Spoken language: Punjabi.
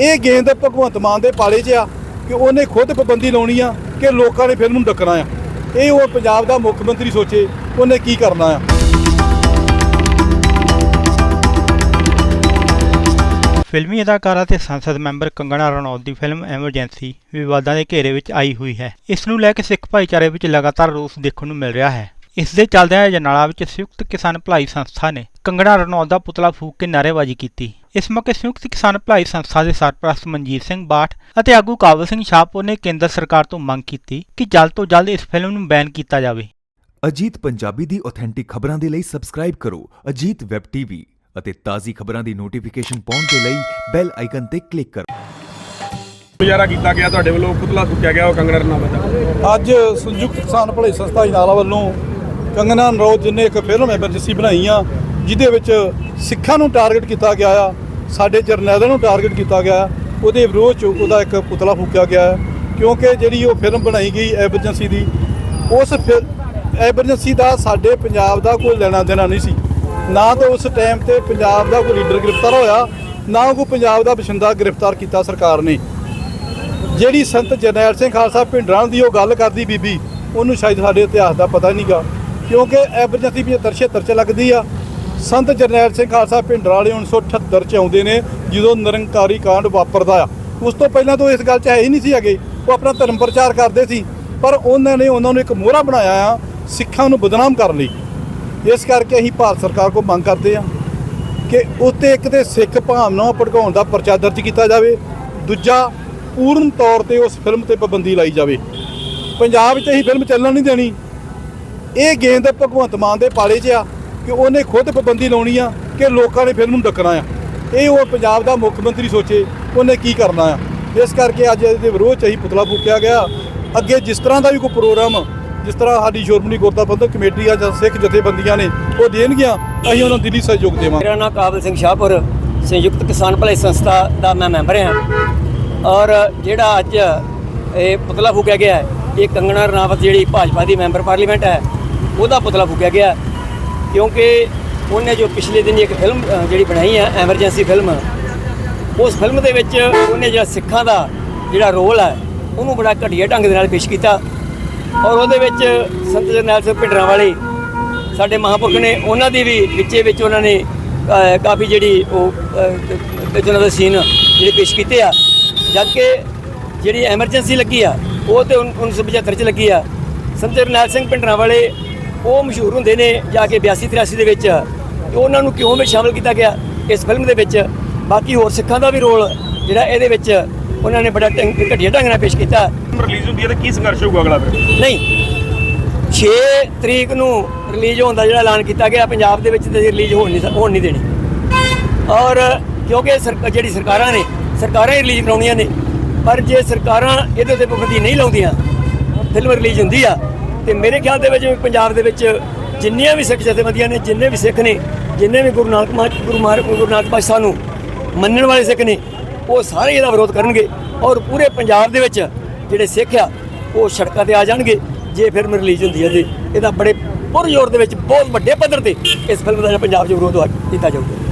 ਇਹ ਗੇਂਦ ਭਗਵੰਤ ਮਾਨ ਦੇ ਪਾਲੇ 'ਚ ਆ ਕਿ ਉਹਨੇ ਖੁਦ ਪਾਬੰਦੀ ਲਾਉਣੀ ਆ ਕਿ ਲੋਕਾਂ ਨੇ ਫਿਲਮ ਨੂੰ ਡੱਕਣਾ ਆ। ਇਹ ਉਹ ਪੰਜਾਬ ਦਾ ਮੁੱਖ ਮੰਤਰੀ ਸੋਚੇ ਉਹਨੇ ਕੀ ਕਰਨਾ ਆ। ਫਿਲਮੀ ਅਦਾਕਾਰਾ ਤੇ ਸੰਸਦ ਮੈਂਬਰ ਕੰਗਣਾ ਰਣੌਤ ਦੀ ਫਿਲਮ ਐਮਰਜੈਂਸੀ ਵਿਵਾਦਾਂ ਦੇ ਘੇਰੇ ਵਿੱਚ ਆਈ ਹੋਈ ਹੈ। ਇਸ ਨੂੰ ਲੈ ਕੇ ਸਿੱਖ ਭਾਈਚਾਰੇ ਵਿੱਚ ਲਗਾਤਾਰ ਰੋਸ ਦੇਖਣ ਨੂੰ ਮਿਲ ਰਿਹਾ ਹੈ। ਇਸ ਦੇ ਚੱਲਦਿਆਂ ਜਨਾਲਾ ਵਿੱਚ ਸੰਯੁਕਤ ਕਿਸਾਨ ਭਲਾਈ ਸੰਸਥਾ ਨੇ ਕੰਗਣਾ ਰਣੌਤ ਦਾ ਪੁਤਲਾ ਫੂਕ ਕੇ ਨਾਅਰੇਬਾਜ਼ੀ ਕੀਤੀ। ਇਸ ਮੌਕੇ ਸੰਯੁਕਤ ਕਿਸਾਨ ਭਲਾਈ ਸੰਸਥਾ ਦੇ ਸਰਪ੍ਰਸਤ ਮਨਜੀਤ ਸਿੰਘ ਬਾਠ ਅਤੇ ਆਗੂ ਕਾਬਲ ਸਿੰਘ ਸ਼ਾਹਪੁਰ ਨੇ ਕੇਂਦਰ ਸਰਕਾਰ ਤੋਂ ਮੰਗ ਕੀਤੀ ਕਿ ਜਲਦ ਤੋਂ ਜਲਦ ਇਸ ਫਿਲਮ ਨੂੰ ਬੈਨ ਕੀਤਾ ਜਾਵੇ। ਅਜੀਤ ਪੰਜਾਬੀ ਦੀ ਆਥੈਂਟਿਕ ਖਬਰਾਂ ਦੇ ਲਈ ਸਬਸਕ੍ਰਾਈਬ ਕਰੋ ਅਜੀਤ ਵੈਬ ਟੀਵੀ ਅਤੇ ਤਾਜ਼ੀ ਖਬਰਾਂ ਦੀ ਨੋਟੀਫਿਕੇਸ਼ਨ ਪਾਉਣ ਦੇ ਲਈ ਬੈਲ ਆਈਕਨ ਤੇ ਕਲਿੱਕ ਕਰੋ। ਗੁਜ਼ਾਰਾ ਕੀਤਾ ਗਿਆ ਤੁਹਾਡੇ ਵੱਲੋਂ ਪੁਤਲਾ ਫੂਕਿਆ ਗਿਆ ਉਹ ਕੰਗਣਾ ਰਣਾਵਤ ਦਾ ਅੱਜ ਸੰਯੁਕਤ ਕਿਸਾਨ ਭਲਾਈ ਸੰਸਥਾ ਜਨਾਲਾ ਵੱਲੋਂ ਕੰਗਨਾ ਨਰੋਜ ਜਿਨੇ ਇੱਕ ਫਿਲਮ ਐਮਰਜੈਂਸੀ ਬਣਾਈ ਆ। ਜਿਹਦੇ ਵਿੱਚ ਸਿੱਖਾਂ ਨੂੰ ਟਾਰਗੇਟ ਕੀਤਾ ਗਿਆ ਆ, ਸਾਡੇ ਜਰਨੈਲਾਂ ਨੂੰ ਟਾਰਗੇਟ ਕੀਤਾ ਗਿਆ ਉਹਦੇ ਵਿਰੋਧ ਚ ਉਹਦਾ ਇੱਕ ਪੁਤਲਾ ਫੂਕਿਆ ਗਿਆ ਹੈ ਕਿਉਂਕਿ ਜਿਹੜੀ ਉਹ ਫਿਲਮ ਬਣਾਈ ਗਈ ਐਮਰਜੈਂਸੀ ਦੀ, ਉਸ ਐਮਰਜੈਂਸੀ ਦਾ ਸਾਡੇ ਪੰਜਾਬ ਦਾ ਕੋਈ ਲੈਣਾ ਦੇਣਾ ਨਹੀਂ ਸੀ। ਨਾ ਤਾਂ ਉਸ ਟਾਈਮ ਤੇ ਪੰਜਾਬ ਦਾ ਕੋਈ ਲੀਡਰ ਗ੍ਰਿਫਤਾਰ ਹੋਇਆ, ਨਾ ਕੋਈ ਪੰਜਾਬ ਦਾ ਬਸ਼ਿੰਦਾ ਗ੍ਰਿਫਤਾਰ ਕੀਤਾ ਸਰਕਾਰ ਨੇ। ਜਿਹੜੀ ਸੰਤ ਜਰਨੈਲ ਸਿੰਘ ਖਾਲਸਾ ਭਿੰਡਰਾਂ ਦੀ ਉਹ ਗੱਲ ਕਰਦੀ ਬੀਬੀ, ਉਹਨੂੰ ਸ਼ਾਇਦ ਸਾਡੇ ਇਤਿਹਾਸ ਦਾ ਪਤਾ ਨਹੀਂਗਾ ਕਿਉਂਕਿ ਐਮਰਜੈਂਸੀ 75 76 ਚ ਲੱਗਦੀ ਆ ਸੰਤ ਜਰਨੈਲ ਸਿੰਘ ਖਾਲਸਾ ਭਿੰਡਰ ਵਾਲੇ 1978 ਚ ਆਉਂਦੇ ਨੇ, ਜਦੋਂ ਨਿਰੰਕਾਰੀ ਕਾਂਡ ਵਾਪਰਦਾ ਆ। ਉਸ ਤੋਂ ਪਹਿਲਾਂ ਤੋਂ ਇਸ ਗੱਲ 'ਚ ਹੈ ਹੀ ਨਹੀਂ ਸੀ ਹੈਗੇ। ਉਹ ਆਪਣਾ ਧਰਮ ਪ੍ਰਚਾਰ ਕਰਦੇ ਸੀ। ਪਰ ਉਹਨਾਂ ਨੇ ਉਹਨਾਂ ਨੂੰ ਇੱਕ ਮੋਹਰਾ ਬਣਾਇਆ ਆ, ਸਿੱਖਾਂ ਨੂੰ ਬਦਨਾਮ ਕਰਨ ਲਈ। ਇਸ ਕਰਕੇ ਅਸੀਂ ਭਾਰਤ ਸਰਕਾਰ ਕੋਲ ਮੰਗ ਕਰਦੇ ਆ ਕਿ ਉੱਤੇ ਇੱਕ ਤੇ ਸਿੱਖ ਭਾਵਨਾ ਭੜਕਾਉਣ ਦਾ ਪਰਚਾ ਦਰਜ ਕੀਤਾ ਜਾਵੇ। ਦੂਜਾ, ਪੂਰਨ ਤੌਰ ਤੇ ਉਸ ਫਿਲਮ ਤੇ ਪਾਬੰਦੀ ਲਾਈ ਜਾਵੇ। ਪੰਜਾਬ 'ਚ ਇਹ ਫਿਲਮ ਚੱਲਣ ਨਹੀਂ ਦੇਣੀ। ਇਹ ਗੇਂਦ ਭਗਵੰਤ ਮਾਨ ਦੇ ਪਾਲੇ 'ਚ ਆ। ਕਿ ਉਹਨੇ ਖੁਦ ਪਾਬੰਦੀ ਲਾਉਣੀ ਆ ਕਿ ਲੋਕਾਂ ਨੇ ਫਿਲਮ ਨੂੰ ਡੱਕਣਾ ਆ। ਇਹ ਉਹ ਪੰਜਾਬ ਦਾ ਮੁੱਖ ਮੰਤਰੀ ਸੋਚੇ, ਉਹਨੇ ਕੀ ਕਰਨਾ ਆ। ਇਸ ਕਰਕੇ ਅੱਜ ਇਹਦੇ ਵਿਰੋਧ 'ਚ ਹੀ ਪੁਤਲਾ ਫੂਕਿਆ ਗਿਆ। ਅੱਗੇ ਜਿਸ ਤਰ੍ਹਾਂ ਦਾ ਵੀ ਕੋਈ ਪ੍ਰੋਗਰਾਮ, ਜਿਸ ਤਰ੍ਹਾਂ ਸਾਡੀ ਸ਼੍ਰੋਮਣੀ ਗੁਰਦੁਆਰਾ ਪ੍ਰਬੰਧਕ ਕਮੇਟੀ ਆ ਜਾਂ ਸਿੱਖ ਜਥੇਬੰਦੀਆਂ ਨੇ ਉਹ ਦੇਣਗੀਆਂ, ਅਸੀਂ ਉਹਨਾਂ ਨੂੰ ਦਿੱਲੀ ਸਹਿਯੋਗ ਦੇਵਾਂਗੇ। ਮੇਰਾ ਨਾਮ ਕਾਬਲ ਸਿੰਘ ਸ਼ਾਹਪੁਰ, ਸੰਯੁਕਤ ਕਿਸਾਨ ਭਲਾਈ ਸੰਸਥਾ ਦਾ ਮੈਂ ਮੈਂਬਰ ਹਾਂ। ਔਰ ਜਿਹੜਾ ਅੱਜ ਇਹ ਪੁਤਲਾ ਫੂਕਿਆ ਗਿਆ ਹੈ, ਇਹ ਕੰਗਣਾ ਰਣਾਵਤ ਜਿਹੜੀ ਭਾਜਪਾ ਦੀ ਮੈਂਬਰ ਪਾਰਲੀਮੈਂਟ ਹੈ, ਉਹਦਾ ਪੁਤਲਾ ਫੂਕਿਆ ਗਿਆ। ਕਿਉਂਕਿ ਉਹਨੇ ਜੋ ਪਿਛਲੇ ਦਿਨ ਇੱਕ ਫਿਲਮ ਜਿਹੜੀ ਬਣਾਈ ਹੈ ਐਮਰਜੈਂਸੀ ਫਿਲਮ ਉਸ ਫਿਲਮ ਦੇ ਵਿੱਚ ਉਹਨੇ ਜਿਹੜਾ ਸਿੱਖਾਂ ਦਾ ਜਿਹੜਾ ਰੋਲ ਹੈ ਉਹਨੂੰ ਬੜਾ ਘਟੀਆ ਢੰਗ ਦੇ ਨਾਲ ਪੇਸ਼ ਕੀਤਾ। ਔਰ ਉਹਦੇ ਵਿੱਚ ਸੰਤ ਜਰਨੈਲ ਸਿੰਘ ਭਿੰਡਰਾਂ ਵਾਲੇ ਸਾਡੇ ਮਹਾਂਪੁਰਖ ਨੇ ਉਹਨਾਂ ਦੀ ਵੀ ਵਿੱਚੇ ਵਿੱਚ ਉਹਨਾਂ ਨੇ ਕਾਫੀ ਜਿਹੜੀ ਉਹ ਅ, ਜਿਹਨਾਂ ਦਾ ਸੀਨ ਜਿਹੜੇ ਪੇਸ਼ ਕੀਤੇ ਆ। ਜਦ ਕਿ ਜਿਹੜੀ ਐਮਰਜੈਂਸੀ ਲੱਗੀ ਆ ਉਹ ਤੇ 1975 ਚ ਲੱਗੀ ਆ। ਸੰਤ ਜਰਨੈਲ ਸਿੰਘ ਭਿੰਡਰਾਂ ਵਾਲੇ ਉਹ ਮਸ਼ਹੂਰ ਹੁੰਦੇ ਨੇ ਜਾ ਕੇ 82 83 ਦੇ ਵਿੱਚ ਤੇ ਉਹਨਾਂ ਨੂੰ ਕਿਉਂ ਵਿੱਚ ਸ਼ਾਮਲ ਕੀਤਾ ਗਿਆ ਇਸ ਫਿਲਮ ਦੇ ਵਿੱਚ? ਬਾਕੀ ਹੋਰ ਸਿੱਖਾਂ ਦਾ ਵੀ ਰੋਲ ਜਿਹੜਾ ਇਹਦੇ ਵਿੱਚ ਉਹਨਾਂ ਨੇ ਬੜਾ ਘਟੀਆ ਢੰਗ ਨਾਲ ਪੇਸ਼ ਕੀਤਾ। ਰਿਲੀਜ਼ ਹੁੰਦੀ ਹੈ ਤਾਂ ਕੀ ਸੰਘਰਸ਼ ਹੋਊਗਾ ਅਗਲਾ ਫਿਰ? ਨਹੀਂ। 6 ਤਰੀਕ ਨੂੰ ਰਿਲੀਜ਼ ਹੋਣ ਦਾ ਜਿਹੜਾ ਐਲਾਨ ਕੀਤਾ ਗਿਆ ਪੰਜਾਬ ਦੇ ਵਿੱਚ ਤੇ ਰਿਲੀਜ਼ ਹੋਣ ਨਹੀਂ ਹੋਣ ਨਹੀਂ ਦੇਣੀ। ਔਰ ਕਿਉਂਕਿ ਜਿਹੜੀ ਸਰਕਾਰਾਂ ਨੇ ਸਰਕਾਰਾਂ ਹੀ ਰਿਲੀਜ਼ ਕਰਾਉਣੀਆਂ ਨੇ। ਪਰ ਜੇ ਸਰਕਾਰਾਂ ਇਹਦੇ ਉੱਤੇ ਪਾਬੰਦੀ ਨਹੀਂ ਲਾਉਂਦੀਆਂ ਫਿਲਮ ਰਿਲੀਜ਼ ਹੁੰਦੀ ਆ ਤੇ ਮੇਰੇ ਖਿਆਲ ਦੇ ਵਿੱਚ ਪੰਜਾਬ ਦੇ ਵਿੱਚ ਜਿੰਨੀਆਂ ਵੀ ਸਿੱਖ ਜਥੇਬੰਦੀਆਂ ਨੇ, ਜਿੰਨੇ ਵੀ ਸਿੱਖ ਨੇ, ਜਿੰਨੇ ਵੀ ਗੁਰੂ ਨਾਨਕ ਮਾ ਗੁਰੂ ਮਾਰ, ਗੁਰੂ ਨਾਨਕ ਪਾਤਸ਼ਾਹ ਨੂੰ ਮੰਨਣ ਵਾਲੇ ਸਿੱਖ ਨੇ, ਉਹ ਸਾਰੇ ਇਹਦਾ ਵਿਰੋਧ ਕਰਨਗੇ ਔਰ ਪੂਰੇ ਪੰਜਾਬ ਦੇ ਵਿੱਚ ਜਿਹੜੇ ਸਿੱਖ ਆ, ਉਹ ਸੜਕਾਂ ਤੇ ਆ ਜਾਣਗੇ, ਜੇ ਫਿਲਮ ਰਿਲੀਜ਼ ਹੁੰਦੀ ਹੈ ਜੀ। ਇਹਦਾ ਬੜੇ ਪੁਰਜ਼ੋਰ ਦੇ ਵਿੱਚ ਬਹੁਤ ਵੱਡੇ ਪੱਧਰ ਤੇ ਇਸ ਫਿਲਮ ਦਾ ਜਿਹੜਾ ਪੰਜਾਬ 'ਚ ਵਿਰੋਧ ਕੀਤਾ ਜਾਊਗਾ।